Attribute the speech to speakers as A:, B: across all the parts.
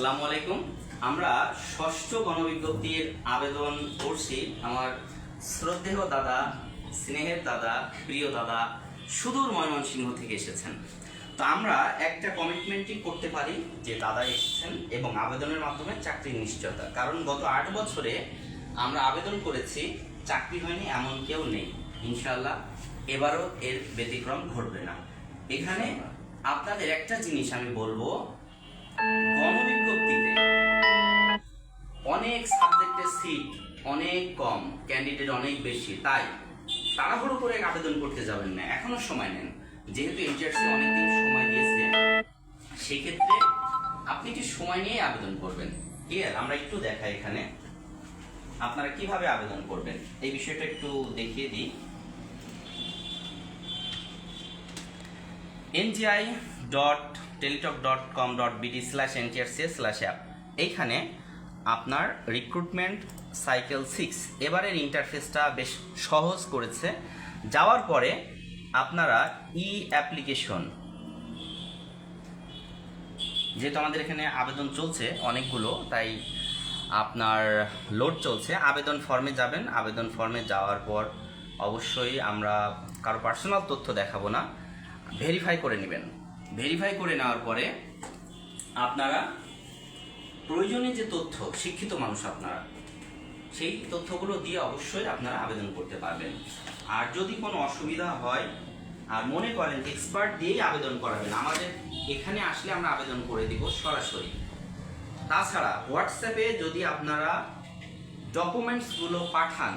A: আসসালামু আলাইকুম। আমরা ষষ্ঠ গণবিজ্ঞপ্তির আবেদন করছি আমার শ্রদ্ধেয় দাদা, স্নেহের দাদা, প্রিয় দাদা সুদূর ময়মনসিংহ থেকে এসেছেন। তো আমরা একটা কমিটমেন্টই করতে পারি যে দাদা এসেছেন এবং আবেদনের মাধ্যমে চাকরির নিশ্চয়তা। কারণ গত আট বছরে আমরা আবেদন করেছি, চাকরি হয়নি, এমন কেউ নেই। ইনশাল্লাহ এবারও এর ব্যতিক্রম ঘটবে না। এখানে আপনাদের একটা জিনিস আমি বলব গণবিজ্ঞপ্তিতে অনেক সাবজেক্টের সিট অনেক কম ক্যান্ডিডেট অনেক বেশি, তাই তাড়াহুড়ো করে আবেদন করতে যাবেন না, এখনও সময় নেন। যেহেতু এনটিআরসি অনেকদিন সময় দিয়েছে, সেক্ষেত্রে আপনি কি সময় নিয়ে আবেদন করবেন। ক্লিয়ার আমরা একটু দেখাই এখানে। আপনারা কীভাবে আবেদন করবেন? এই বিষয়টা একটু দেখিয়ে দিই। NGI dot Teletalk dot com dot BD slash NTRC slash app এইখানে আপনার রিক্রুটমেন্ট সাইকেল সিক্স এবারের ইন্টারফেসটা বেশ সহজ করেছে। যাওয়ার পরে আপনারা ই অ্যাপ্লিকেশন যেহেতু আমাদের এখানে আবেদন চলছে অনেকগুলো, তাই আপনার লোড চলছে। আবেদন ফর্মে যাবেন। আবেদন ফর্মে যাওয়ার পর অবশ্যই আমরা কারও পার্সোনাল তথ্য দেখাবো না। ভেরিফাই করে নেবেন। ভেরিফাই করে নেওয়ার পরে আপনারা প্রয়োজনীয় যে তথ্য, শিক্ষিত মানুষ আপনারা, সেই তথ্যগুলো দিয়ে অবশ্যই আপনারা আবেদন করতে পারবেন। আর যদি কোনো অসুবিধা হয়, আর মনে করেন এক্সপার্ট দিয়েই আবেদন করাবেন, আমাদের এখানে আসলে আমরা আবেদন করে দিব সরাসরি। তাছাড়া হোয়াটসঅ্যাপে যদি আপনারা ডকুমেন্টসগুলো পাঠান,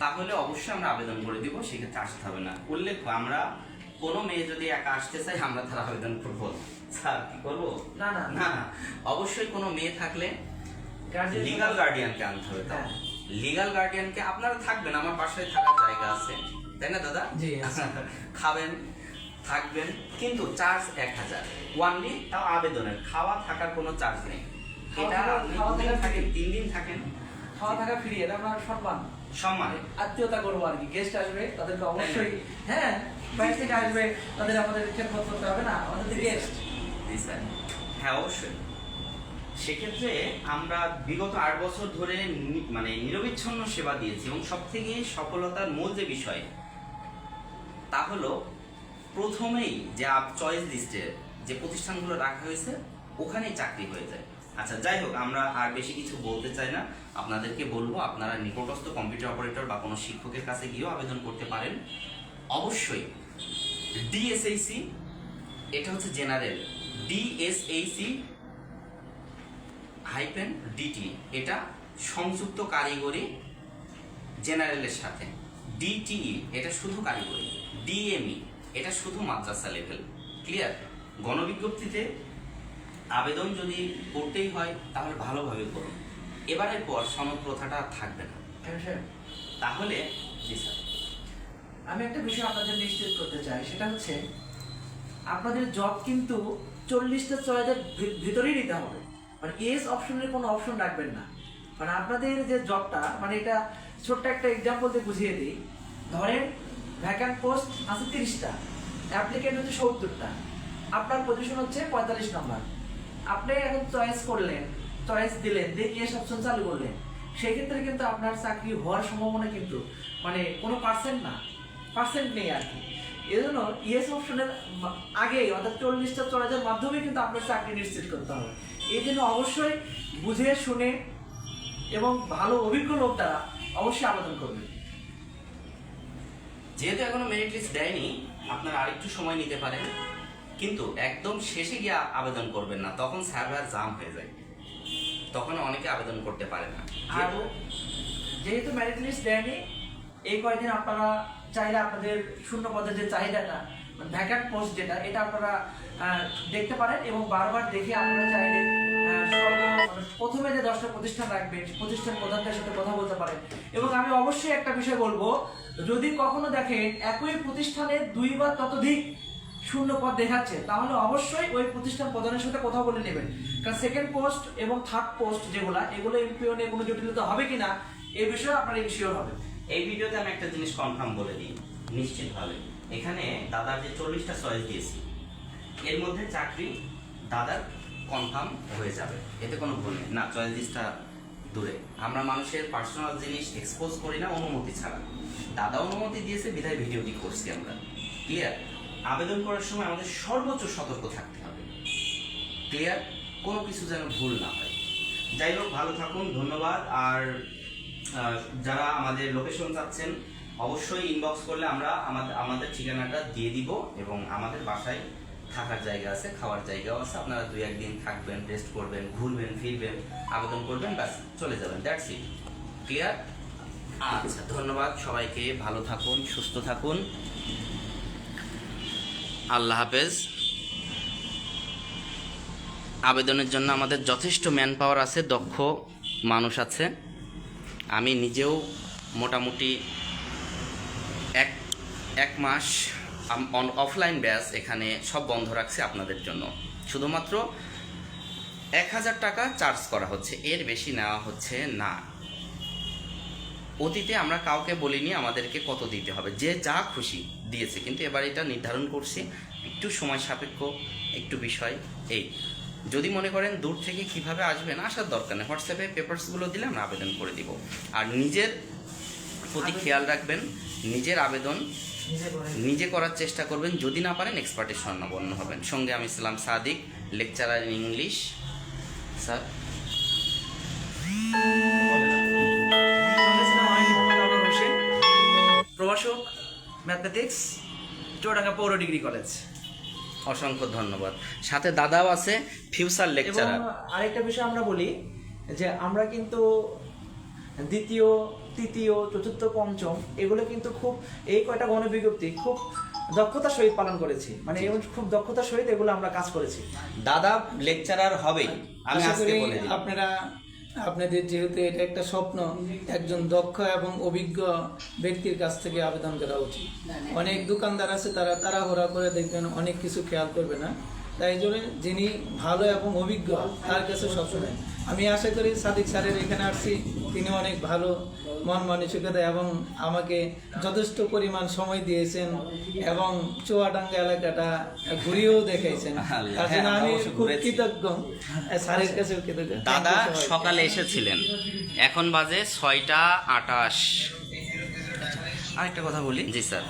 A: তাহলে অবশ্যই আমরা আবেদন করে দিব, সেক্ষেত্রে আসতে হবে না। উল্লেখ্য, আমরা কোনো মেয়ে যদি একা আসতে চাই আমরা তার আবেদন করব। স্যার কি করব?
B: না, না।
A: না অবশ্যই কোনো মেয়ে থাকলে লিগাল গার্ডিয়ানকে আনতে হবে তাও।
B: হ্যাঁ।
A: লিগাল গার্ডিয়ানকে আপনারা থাকবেন আমার বাসায় থাকার জায়গা আছে। তাই না দাদা?
B: জি,
A: খাবেন থাকবেন কিন্তু চার্জ এক হাজার। ওয়ানলি তাও আবেদনের খাওয়া থাকার কোনো চার্জ নেই। এটা
B: খাওয়া
A: দুদিন থাকেন তিন দিন থাকেন।
B: খাওয়া থাকা ফ্রি এটা আমরা সম্মান।
A: সম্মান
B: আত্মীয়তা করব আর কি। গেস্ট আসবে তাদেরকে অবশ্যই হ্যাঁ বাইরে থেকে আসবে তাদের আমাদের খেদমত করতে হবে না আমাদের গেস্ট
A: হ্যাঁ অবশ্যই। সেক্ষেত্রে আমরা বিগত আট বছর ধরে মানে নিরবিচ্ছন্ন সেবা দিয়েছি এবং সব থেকে সফলতার মূল যে বিষয় তা হলো প্রথমেই যে চয়েস লিস্টে যে প্রতিষ্ঠানগুলো রাখা হয়েছে ওখানেই চাকরি হয়ে যায়। আচ্ছা যাই হোক, আমরা আর বেশি কিছু বলতে চাই না। আপনাদেরকে বলব, আপনারা নিকটস্থ কম্পিউটার অপারেটর বা কোনো শিক্ষকের কাছে গিয়েও আবেদন করতে পারেন। অবশ্যই ডিএসএইসি এটা হচ্ছে জেনারেল ডিএসএইসি হাইপেন ডিটি এটা সংযুক্ত কারিগরি জেনারেলের সাথে। ডিটিই এটা শুধু কারিগরি ডিএমই এটা শুধু মাদ্রাসা লেভেল ক্লিয়ার গণবিজ্ঞপ্তিতে আবেদন যদি করতেই হয় তাহলে ভালোভাবে করুন এবারের পর সনদ প্রথাটা থাকবে না। তাহলে জি স্যার।
B: আমি একটা বিষয় আপনাদের নিশ্চিত করতে চাই সেটা হচ্ছে আপনাদের জব কিন্তু চল্লিশটা চয়েসের ভিতরেই নিতে হবে। মানে এস অপশনের কোনো অপশন রাখবেন না। মানে আপনাদের যে জবটা মানে এটা ছোট্ট একটা এক্সাম্পল দিয়ে বুঝিয়ে দিই। ধরেন ভ্যাকান্ট পোস্ট আছে তিরিশটা অ্যাপ্লিকেন্ট হচ্ছে সত্তরটা। আপনার পজিশন হচ্ছে পঁয়তাল্লিশ নম্বর আপনি এখন চয়েস করলেন চয়েস দিলেন দিয়ে ইয়েস অপশন চালু করলেন। সেক্ষেত্রে কিন্তু আপনার চাকরি হওয়ার সম্ভাবনা কিন্তু মানে কোনো পার্সেন্ট না পার্সেন্ট নেই আর কি। এই জন্য ইয়েস অপশনের আগে অর্থাৎ চল্লিশটা চয়েসের মাধ্যমে কিন্তু আপনার চাকরি নিশ্চিত করতে হবে। এই জন্য অবশ্যই বুঝে, শুনে এবং ভালো অভিজ্ঞ লোক দ্বারা অবশ্যই আবেদন করবেন।
A: যেহেতু এখনও মেরিট লিস্ট দেয়নি, আপনারা আরেকটু সময় নিতে পারেন। কিন্তু একদম শেষে গিয়ে আবেদন করবেন না, তখন সার্ভার জাম হয়ে যায়। তখন অনেকে আবেদন করতে পারে না।
B: আর
A: যেহেতু
B: মেরিট লিস্ট দেয়নি, এই কয়েকদিন আপনারা চাইলে আপনাদের শূন্য পদের যে চাহিদাটা ভ্যাকান্ট পোস্ট যেটা, এটা আপনারা দেখতে পারেন এবং বারবার দেখে আপনারা চাইলে প্রথমে যে দশটা প্রতিষ্ঠান রাখবেন প্রতিষ্ঠান প্রধানদের সাথে কথা বলতে পারেন। এবং আমি অবশ্যই একটা বিষয় বলব, যদি কখনো দেখেন একই প্রতিষ্ঠানে দুই বা ততোধিক শূন্য পদ দেখাচ্ছে, তাহলে অবশ্যই ওই প্রতিষ্ঠান প্রধানের সাথে কথা বলে নেবেন। কারণ সেকেন্ড পোস্ট এবং থার্ড পোস্ট যেগুলা, এগুলো এমপিও নিয়ে কোনো জটিলতা হবে কিনা এই বিষয়ে আপনারা শিওর হবে।
A: এই ভিডিওতে আমি একটা জিনিস কনফার্ম বলে দিই, নিশ্চিতভাবে। এখানে দাদার যে চল্লিশটা চয়েস দিয়েছি, এর মধ্যে চাকরি দাদার কনফার্ম হয়ে যাবে। এতে কোনো ভুল নেই। না চয়েস লিস্টটা দূরে। আমরা মানুষের পার্সোনাল জিনিস এক্সপোজ করি না, অনুমতি ছাড়া। দাদা অনুমতি দিয়েছে, বিধায় ভিডিওটি করছি আমরা। ক্লিয়ার আবেদন করার সময় আমাদের সর্বোচ্চ সতর্ক থাকতে হবে। ক্লিয়ার কোনো কিছু যেন ভুল না হয়। যাই হোক, ভালো থাকুন, ধন্যবাদ। আর যারা আমাদের লোকেশন চাচ্ছেন, অবশ্যই ইনবক্স করলে আমরা আমাদের আমাদের ঠিকানাটা দিয়ে দিব এবং আমাদের বাসায় থাকার জায়গা আছে, খাওয়ার জায়গাও আছে। আপনারা দুই একদিন থাকবেন রেস্ট করবেন, ঘুরবেন, ফিরবেন, আবেদন করবেন, ব্যাস, চলে যাবেন। দ্যাটস ইট ক্লিয়ার আচ্ছা ধন্যবাদ সবাইকে। ভালো থাকুন, সুস্থ থাকুন। আল্লাহ হাফেজ। আবেদনের জন্য আমাদের যথেষ্ট ম্যান পাওয়ার আছে, দক্ষ মানুষ আছে। আমি নিজেও মোটামুটি এক এক মাস অন অফলাইন ব্যাচ এখানে সব বন্ধ রাখছে আপনাদের জন্য। শুধুমাত্র এক হাজার টাকা চার্জ করা হচ্ছে, এর বেশি নেওয়া হচ্ছে না। অতীতে আমরা কাউকে বলিনি আমাদেরকে কত দিতে হবে। যে যা খুশি দিয়েছে কিন্তু এবার এটা নির্ধারণ করছি একটু সময় সাপেক্ষ একটু বিষয় এই। যদি মনে করেন দূর থেকে কীভাবে আসবেন আসার দরকার নেই। হোয়াটসঅ্যাপে পেপারসগুলো দিলে আমরা আবেদন করে দিব। আর নিজের প্রতি খেয়াল রাখবেন নিজের আবেদন
B: নিজে
A: করার চেষ্টা করবেন। যদি না পারেন এক্সপার্টের স্বর্ণবর্ণ হবেন। সঙ্গে আমি Islam Sadik lecturer in English sir?
B: প্রভাষক ম্যাথমেটিক্স চৌডাঙ্গা পৌর ডিগ্রি কলেজ
A: অসংখ্য ধন্যবাদ। সাথে দাদাও আছে ফিউচার লেকচারার
B: আরেকটা বিষয় আমরা বলি যে আমরা কিন্তু দ্বিতীয় তৃতীয় চতুর্থ পঞ্চম এগুলো কিন্তু খুব এই কয়টা গণবিজ্ঞপ্তি খুব দক্ষতার সহিত পালন করেছি। মানে এবং খুব দক্ষতার সহিত এগুলো আমরা কাজ করেছি।
A: দাদা লেকচারার হবেই আমি আজকে বলে
C: আপনারা আপনাদের যেহেতু এটা একটা স্বপ্ন একজন দক্ষ এবং অভিজ্ঞ ব্যক্তির কাছ থেকে আবেদন করা উচিত। অনেক দোকানদার আছে তারা তারা তাড়াহুড়া করে দেখবেন অনেক কিছু খেয়াল করবে না। তাই জন্য যিনি ভালো এবং অভিজ্ঞ তার কাছে সবসময়। আমি আশা করি সাদিক স্যারের এখানে আসছি তিনি অনেক ভালো মন মানসিকতা এবং আমাকে যথেষ্ট পরিমাণ সময় দিয়েছেন এবং চুয়াডাঙ্গা এলাকাটা ঘুরিয়েও দেখাইছেন।
A: হ্যাঁ, আমরা
C: আমি খুব কৃতজ্ঞ। স্যারের কাছে কৃতজ্ঞ।
A: দাদা। সকালে এসেছিলেন। এখন বাজে ছয়টা আটাশ।
B: আরেকটা কথা বলি।
A: জি স্যার।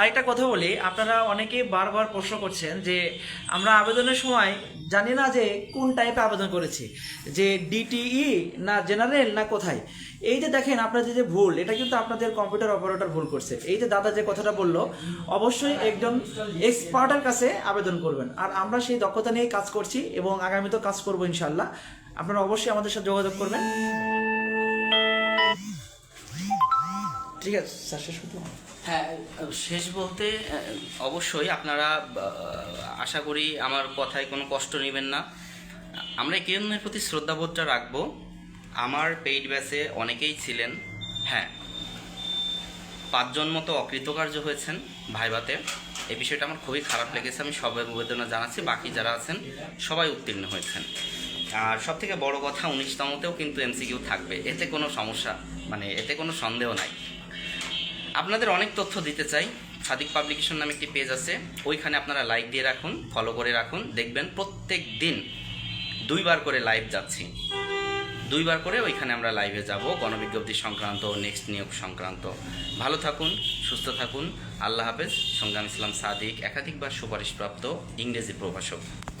B: আরেকটা কথা বলি, আপনারা অনেকে বারবার প্রশ্ন করছেন যে আমরা আবেদনের সময় জানি না যে কোন টাইপে আবেদন করেছি, যে ডিটিই না জেনারেল না কোথায়। এই যে দেখেন আপনাদের যে ভুল, এটা কিন্তু আপনাদের কম্পিউটার অপারেটর ভুল করছে। এই যে দাদা যে কথাটা বলল, অবশ্যই একজন এক্সপার্টের কাছে আবেদন করবেন। আর আমরা সেই দক্ষতা নিয়ে কাজ করছি এবং আগামীতেও কাজ করব ইনশাল্লাহ আপনারা অবশ্যই আমাদের সাথে যোগাযোগ করবেন। ঠিক আছে, স্যার, শেষ করতে
A: হ্যাঁ শেষ বলতে অবশ্যই আপনারা আশা করি আমার কথায় কোনো কষ্ট নেবেন না। আমরা কেউনের প্রতি শ্রদ্ধাবোধটা রাখব। আমার পেইড ব্যাচে অনেকেই ছিলেন হ্যাঁ পাঁচজন মতো অকৃতকার্য হয়েছেন ভাইবাতে এই বিষয়টা আমার খুবই খারাপ লেগেছে, আমি সবাই বেদনা জানাচ্ছি, বাকি যারা আছেন সবাই উত্তীর্ণ হয়েছেন। আর সব থেকে বড় কথা, উনিশতমতেও কিন্তু এমসিকিউ থাকবে, এতে কোনো সমস্যা মানে এতে কোনো সন্দেহ নাই। আপনাদের অনেক তথ্য দিতে চাই। সাদিক পাবলিকেশন নামে একটি পেজ আছে। ওইখানে আপনারা লাইক দিয়ে রাখুন ফলো করে রাখুন। দেখবেন প্রত্যেক দিন দুইবার করে লাইভ যাচ্ছি। দুইবার করে ওইখানে আমরা লাইভে যাব, গণবিজ্ঞপ্তি সংক্রান্ত নেক্সট নিয়োগ সংক্রান্ত। ভালো থাকুন, সুস্থ থাকুন। আল্লাহ হাফেজ। সংগ্রাম ইসলাম সাদিক, একাধিকবার সুপারিশপ্রাপ্ত ইংরেজি প্রভাষক।